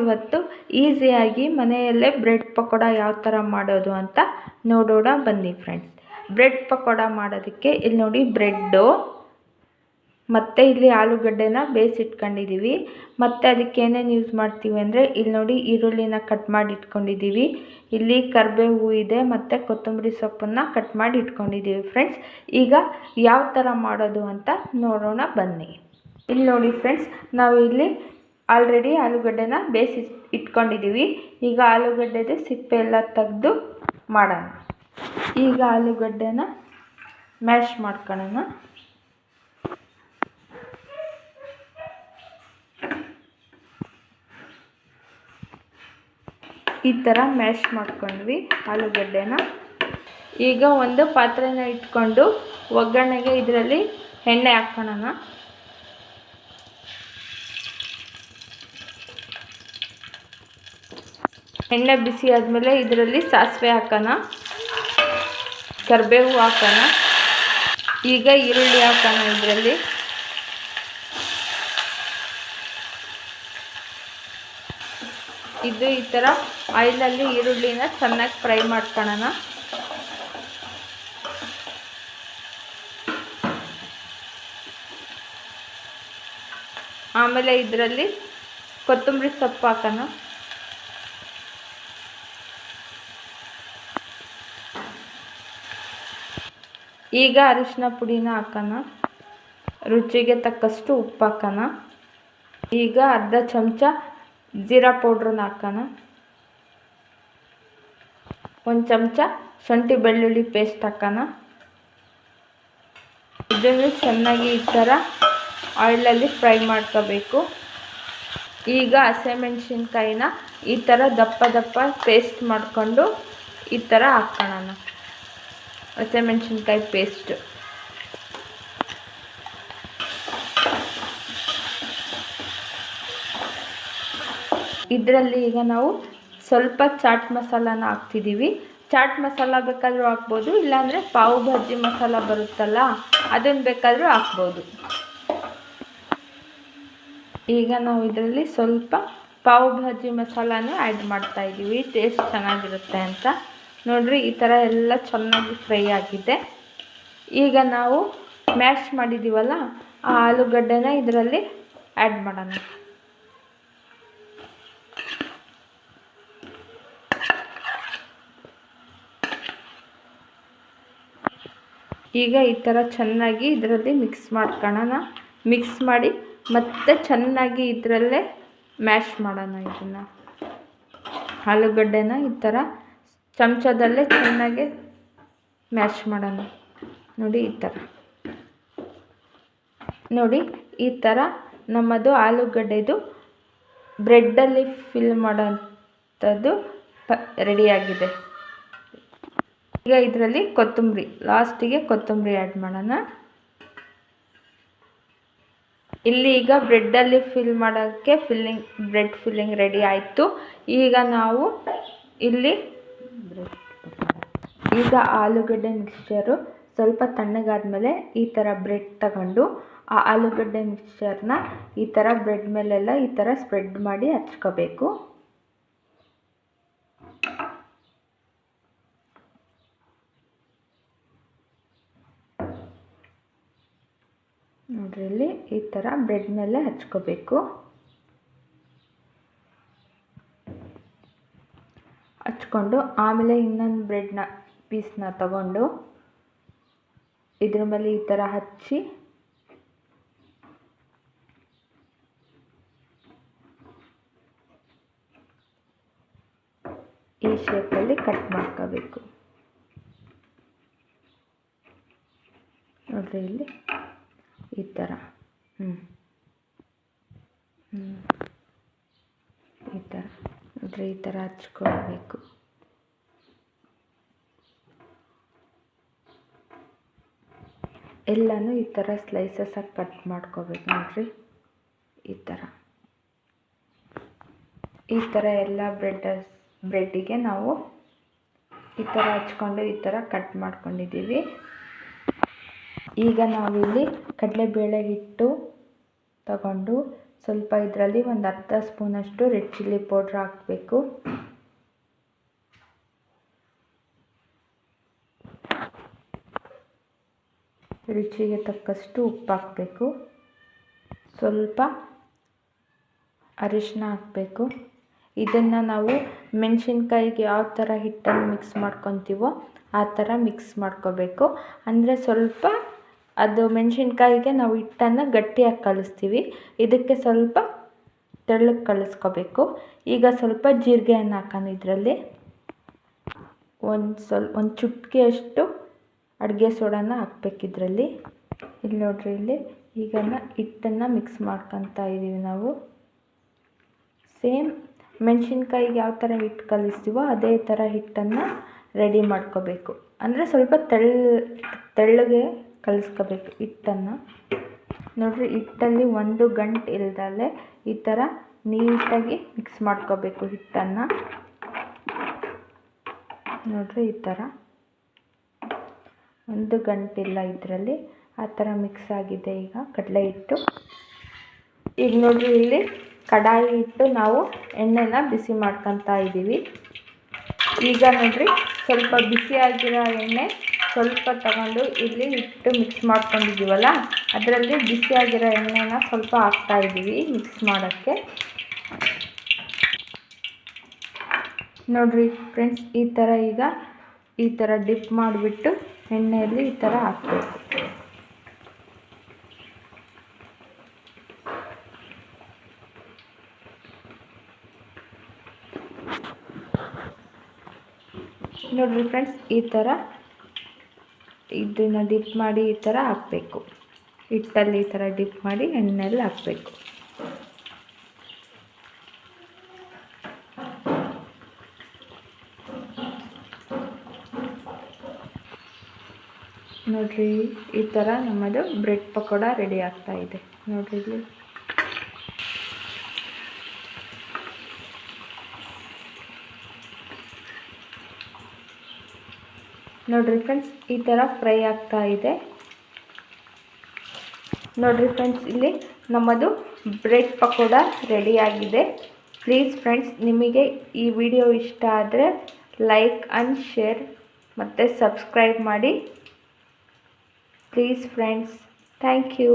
ಇವತ್ತು ಈಸಿಯಾಗಿ ಮನೆಯಲ್ಲೇ ಬ್ರೆಡ್ ಪಕೋಡ ಯಾವ ಥರ ಮಾಡೋದು ಅಂತ ನೋಡೋಣ, ಬನ್ನಿ ಫ್ರೆಂಡ್ಸ್ ಬ್ರೆಡ್ ಪಕೋಡ ಮಾಡೋದಕ್ಕೆ ಇಲ್ಲಿ ನೋಡಿ ಬ್ರೆಡ್ಡು, ಮತ್ತು ಇಲ್ಲಿ ಆಲೂಗಡ್ಡೆನ ಬೇಯಿಸಿಟ್ಕೊಂಡಿದ್ದೀವಿ. ಮತ್ತು ಅದಕ್ಕೆ ಏನೇನು ಯೂಸ್ ಮಾಡ್ತೀವಿ ಅಂದರೆ ಇಲ್ಲಿ ನೋಡಿ ಈರುಳ್ಳಿನ ಕಟ್ ಮಾಡಿ ಇಟ್ಕೊಂಡಿದ್ದೀವಿ. ಇಲ್ಲಿ ಕರಿಬೇವು ಇದೆ, ಮತ್ತು ಕೊತ್ತಂಬರಿ ಸೊಪ್ಪನ್ನು ಕಟ್ ಮಾಡಿ ಇಟ್ಕೊಂಡಿದ್ದೀವಿ ಫ್ರೆಂಡ್ಸ್ ಈಗ ಯಾವ ಥರ ಮಾಡೋದು ಅಂತ ನೋಡೋಣ, ಬನ್ನಿ. ಇಲ್ಲಿ ನೋಡಿ ಫ್ರೆಂಡ್ಸ್ ನಾವು ಇಲ್ಲಿ ಆಲ್ರೆಡಿ ಆಲೂಗಡ್ಡೆನ ಬೇಯಿಸಿ ಇಟ್ಕೊಂಡಿದ್ದೀವಿ. ಈಗ ಆಲೂಗಡ್ಡೆದು ಸಿಪ್ಪೆ ಎಲ್ಲ ತೆಗೆದು ಮಾಡೋಣ. ಈಗ ಆಲೂಗಡ್ಡೆನ ಮ್ಯಾಶ್ ಮಾಡ್ಕೊಳ್ಳೋಣ ಈ ಥರ ಮ್ಯಾಶ್ ಮಾಡ್ಕೊಂಡ್ವಿ ಆಲೂಗಡ್ಡೆನ. ಈಗ ಒಂದು ಪಾತ್ರೆನ ಇಟ್ಕೊಂಡು ಒಗ್ಗರಣೆಗೆ ಇದರಲ್ಲಿ ಎಣ್ಣೆ ಹಾಕ್ಕೊಳ್ಳೋಣ ಎಣ್ಣೆ ಬಿಸಿ ಆದಮೇಲೆ ಇದರಲ್ಲಿ ಸಾಸಿವೆ ಹಾಕೋಣ, ಕರಿಬೇವು ಹಾಕೋಣ, ಈಗ ಈರುಳ್ಳಿ ಹಾಕೋಣ ಇದರಲ್ಲಿ. ಇದು ಈ ಥರ ಆಯಿಲಲ್ಲಿ ಈರುಳ್ಳಿನ ಚೆನ್ನಾಗಿ ಫ್ರೈ ಮಾಡ್ಕೊಳ್ಳೋಣ ಆಮೇಲೆ ಇದರಲ್ಲಿ ಕೊತ್ತಂಬರಿ ಸೊಪ್ಪು ಹಾಕೋಣ. ಈಗ ಅರಿಶಿನ ಪುಡಿನ ಹಾಕೋಣ. ರುಚಿಗೆ ತಕ್ಕಷ್ಟು ಉಪ್ಪು ಹಾಕೋಣ ಈಗ ಅರ್ಧ ಚಮಚ ಜೀರಾ ಪೌಡ್ರನ್ನ ಹಾಕೋಣ. ಒಂದು ಚಮಚ ಶುಂಠಿ ಬೆಳ್ಳುಳ್ಳಿ ಪೇಸ್ಟ್ ಹಾಕೋಣ. ಇದನ್ನು ಚೆನ್ನಾಗಿ ಈ ಥರ ಆಯಿಲಲ್ಲಿ ಫ್ರೈ ಮಾಡ್ಕೋಬೇಕು. ಈಗ ಹಸಿಮೆಣ್ಸಿನ್ಕಾಯಿನ ಈ ಥರ ದಪ್ಪ ದಪ್ಪ ಪೇಸ್ಟ್ ಮಾಡಿಕೊಂಡು ಈ ಥರ ಹಾಕ್ಕೊಳ್ಳೋಣ ಹಸಿಮೆಣ್ಸಿನ್ಕಾಯಿ ಪೇಸ್ಟ್ ಇದರಲ್ಲಿ ಈಗ ನಾವು ಸ್ವಲ್ಪ ಚಾಟ್ ಮಸಾಲಾನ ಹಾಕ್ತಿದ್ದೀವಿ ಚಾಟ್ ಮಸಾಲ ಬೇಕಾದರೂ ಹಾಕ್ಬೋದು, ಇಲ್ಲಾಂದರೆ ಪಾವ್ ಭಾಜಿ ಮಸಾಲ ಬರುತ್ತಲ್ಲ ಅದನ್ನು ಬೇಕಾದರೂ ಹಾಕ್ಬೋದು. ಈಗ ನಾವು ಇದರಲ್ಲಿ ಸ್ವಲ್ಪ ಪಾವ್ ಭಾಜಿ ಮಸಾಲಾನ ಆ್ಯಡ್ ಮಾಡ್ತಾ ಇದ್ದೀವಿ ಟೇಸ್ಟ್ ಚೆನ್ನಾಗಿರುತ್ತೆ ಅಂತ. ನೋಡಿರಿ ಈ ಥರ ಎಲ್ಲ ಚೆನ್ನಾಗಿ ಫ್ರೈ ಆಗಿದೆ. ಈಗ ನಾವು ಮ್ಯಾಶ್ ಮಾಡಿದ್ದೀವಲ್ಲ ಆ ಆಲೂಗಡ್ಡೆನ ಇದರಲ್ಲಿ ಆ್ಯಡ್ ಮಾಡೋಣ. ಈಗ ಈ ಥರ ಚೆನ್ನಾಗಿ ಇದರಲ್ಲಿ ಮಿಕ್ಸ್ ಮಾಡ್ಕೊಳ್ಳೋಣ ಮಿಕ್ಸ್ ಮಾಡಿ ಮತ್ತೆ ಚೆನ್ನಾಗಿ ಇದರಲ್ಲೇ ಮ್ಯಾಶ್ ಮಾಡೋಣ ಇದನ್ನು. ಆಲೂಗಡ್ಡೆನ ಈ ಥರ ಚಮಚದಲ್ಲೇ ಚೆನ್ನಾಗಿ ಮ್ಯಾಶ್ ಮಾಡೋಣ. ನೋಡಿ, ಈ ಥರ. ನೋಡಿ, ಈ ಥರ ನಮ್ಮದು ಆಲೂಗಡ್ಡೆದು ಬ್ರೆಡ್ಡಲ್ಲಿ ಫಿಲ್ ಮಾಡೋಂಥದ್ದು ಪ, ರೆಡಿಯಾಗಿದೆ. ಈಗ ಇದರಲ್ಲಿ ಕೊತ್ತಂಬರಿ, ಲಾಸ್ಟಿಗೆ ಕೊತ್ತಂಬರಿ ಆ್ಯಡ್ ಮಾಡೋಣ. ಇಲ್ಲಿ ಈಗ ಬ್ರೆಡ್ಡಲ್ಲಿ ಫಿಲ್ ಮಾಡೋಕ್ಕೆ ಫಿಲ್ಲಿಂಗ್, ಬ್ರೆಡ್ ಫಿಲ್ಲಿಂಗ್ ರೆಡಿ ಆಯಿತು. ಈಗ ನಾವು ಇಲ್ಲಿ ಈಗ ಆಲೂಗಡ್ಡೆ ಮಿಕ್ಸ್ಚರು ಸ್ವಲ್ಪ ತಣ್ಣಗಾದ್ಮೇಲೆ ಈ ಥರ ಬ್ರೆಡ್ ತಗೊಂಡು ಆ ಆಲೂಗಡ್ಡೆ ಮಿಕ್ಸ್ಚರ್ನ ಈ ಥರ ಬ್ರೆಡ್ ಮೇಲೆಲ್ಲ ಈ ಥರ ಸ್ಪ್ರೆಡ್ ಮಾಡಿ ಹಚ್ಕೋಬೇಕು. ನೋಡ್ರಿ ಈ ಥರ ಬ್ರೆಡ್ ಮೇಲೆ ಹಚ್ಕೋಬೇಕು. ಹಚ್ಕೊಂಡು ಆಮೇಲೆ ಇನ್ನೊಂದು ಬ್ರೆಡ್ನ ಪೀಸ್ನ ತಗೊಂಡು ಇದ್ರ ಮೇಲೆ ಈ ಥರ ಹಚ್ಚಿ ಈ ಶೇಪಲ್ಲಿ ಕಟ್ ಮಾಡ್ಕೋಬೇಕು. ನೋಡ್ರಿ ಇಲ್ಲಿ ಈ ಥರ. ಹ್ಞೂ. ಹ್ಞೂ. ಈ ಥರ. ನೋಡ್ರಿ ಈ ಥರ ಹಚ್ಕೊಳ್ಬೇಕು. ಎಲ್ಲನೂ ಈ ಥರ ಸ್ಲೈಸಸ್ಸಾಗಿ ಕಟ್ ಮಾಡ್ಕೋಬೇಕು ನೋಡ್ರಿ. ಈ ಥರ ಈ ಥರ ಎಲ್ಲ ಬ್ರೆಡ್ ಬ್ರೆಡ್ಡಿಗೆ ನಾವು ಈ ಥರ ಹಚ್ಕೊಂಡು ಈ ಥರ ಕಟ್ ಮಾಡ್ಕೊಂಡಿದ್ದೀವಿ. ಈಗ ನಾವಿಲ್ಲಿ ಕಡಲೆಬೇಳೆ ಹಿಟ್ಟು ತಗೊಂಡು ಸ್ವಲ್ಪ ಇದರಲ್ಲಿ ಒಂದು ಅರ್ಧ ಸ್ಪೂನಷ್ಟು ರೆಡ್ ಚಿಲ್ಲಿ ಪೌಡ್ರ್ ಹಾಕಬೇಕು. ರುಚಿಗೆ ತಕ್ಕಷ್ಟು ಉಪ್ಪು ಹಾಕಬೇಕು ಸ್ವಲ್ಪ ಅರಿಶಿನ ಹಾಕಬೇಕು. ಇದನ್ನು ನಾವು ಮೆಣಸಿನ್ಕಾಯಿಗೆ ಯಾವ ಥರ ಹಿಟ್ಟನ್ನು ಮಿಕ್ಸ್ ಮಾಡ್ಕೊತೀವೋ ಆ ಥರ ಮಿಕ್ಸ್ ಮಾಡ್ಕೋಬೇಕು. ಅಂದರೆ ಸ್ವಲ್ಪ ಅದು ಮೆಣಸಿನ್ಕಾಯಿಗೆ ನಾವು ಹಿಟ್ಟನ್ನು ಗಟ್ಟಿಯಾಗಿ ಕಲಿಸ್ತೀವಿ. ಇದಕ್ಕೆ ಸ್ವಲ್ಪ ತೆಳ್ಳಗೆ ಕಲಿಸ್ಕೋಬೇಕು. ಈಗ ಸ್ವಲ್ಪ ಜೀರಿಗೆಯನ್ನು ಹಾಕೋಣ ಇದರಲ್ಲಿ. ಒಂದು ಸ್ವಲ್ಪ, ಒಂದು ಚುಟ್ಕಿಯಷ್ಟು ಅಡುಗೆ ಸೋಡಾನ ಹಾಕ್ಬೇಕು ಇದರಲ್ಲಿ ಇಲ್ಲಿ ನೋಡ್ರಿ ಇಲ್ಲಿ ಈಗ ಹಿಟ್ಟನ್ನು ಮಿಕ್ಸ್ ಮಾಡ್ಕೊತಾ ಇದ್ದೀವಿ ನಾವು. ಸೇಮ್ ಮೆಣಸಿನ್ಕಾಯಿಗೆ ಯಾವ ಥರ ಹಿಟ್ಟು ಕಲಿಸ್ತೀವೋ ಅದೇ ಥರ ಹಿಟ್ಟನ್ನು ರೆಡಿ ಮಾಡ್ಕೋಬೇಕು. ಅಂದರೆ ಸ್ವಲ್ಪ ತೆಳ್ಳ ತೆಳ್ಳಗೆ ಕಲಿಸ್ಕೋಬೇಕು ಹಿಟ್ಟನ್ನು. ನೋಡಿರಿ ಹಿಟ್ಟಲ್ಲಿ ಒಂದು ಗಂಟು ಇಲ್ದಲೆ ಈ ಥರ ನೀಟಾಗಿ ಮಿಕ್ಸ್ ಮಾಡ್ಕೋಬೇಕು ಹಿಟ್ಟನ್ನು. ನೋಡಿರಿ ಈ ಥರ ಒಂದು ಗಂಟಿಲ್ಲ ಇದರಲ್ಲಿ ಆ ಥರ ಮಿಕ್ಸ್ ಆಗಿದೆ ಈಗ ಕಡಲೆ ಹಿಟ್ಟು. ಈಗ ನೋಡಿರಿ, ಇಲ್ಲಿ ಕಡಾಯಿ ಇಟ್ಟು ನಾವು ಎಣ್ಣೆನ ಬಿಸಿ ಮಾಡ್ಕೊತಾ ಇದ್ದೀವಿ. ಈಗ ನೋಡಿರಿ, ಸ್ವಲ್ಪ ಬಿಸಿಯಾಗಿರೋ ಎಣ್ಣೆ ಸ್ವಲ್ಪ ತಗೊಂಡು ಇಲ್ಲಿ ಇಟ್ಟು ಮಿಕ್ಸ್ ಮಾಡ್ಕೊಂಡಿದ್ದೀವಲ್ಲ, ಅದರಲ್ಲಿ ಬಿಸಿಯಾಗಿರೋ ಎಣ್ಣೆನ ಸ್ವಲ್ಪ ಹಾಕ್ತಾ ಇದ್ದೀವಿ ಮಿಕ್ಸ್ ಮಾಡೋಕ್ಕೆ. ನೋಡಿರಿ, ಫ್ರೆಂಡ್ಸ್, ಈ ಥರ ಈಗ ಈ ಥರ ಡಿಪ್ ಮಾಡಿಬಿಟ್ಟು ಎಣ್ಣೆಯಲ್ಲಿ ಈ ಥರ ಹಾಕಬೇಕು. ನೋಡಿರಿ ಫ್ರೆಂಡ್ಸ್ ಈ ಥರ ಇದನ್ನು ಡಿಪ್ ಮಾಡಿ ಈ ಥರ ಹಾಕಬೇಕು. ಹಿಟ್ಟಲ್ಲಿ ಈ ಥರ ಡಿಪ್ ಮಾಡಿ ಎಣ್ಣೆಯಲ್ಲಿ ಹಾಕಬೇಕು. ನೋಡಿರಿ, ಈ ಥರ ನಮ್ಮದು ಬ್ರೆಡ್ ಪಕೋಡ ರೆಡಿ ಆಗ್ತಾ ಇದೆ. ನೋಡಿರಿ ಇಲ್ಲಿ. ನೋಡಿರಿ ಫ್ರೆಂಡ್ಸ್ ಈ ಥರ ಫ್ರೈ ಆಗ್ತಾ ಇದೆ. ನೋಡಿರಿ ಫ್ರೆಂಡ್ಸ್ ಇಲ್ಲಿ ನಮ್ಮದು ಬ್ರೆಡ್ ಪಕೋಡ ರೆಡಿಯಾಗಿದೆ ಪ್ಲೀಸ್ ಫ್ರೆಂಡ್ಸ್ ನಿಮಗೆ ಈ ವಿಡಿಯೋ ಇಷ್ಟ ಆದರೆ ಲೈಕ್ ಆ್ಯಂಡ್ ಶೇರ್ ಮತ್ತು ಸಬ್ಸ್ಕ್ರೈಬ್ ಮಾಡಿ. Please friends thank you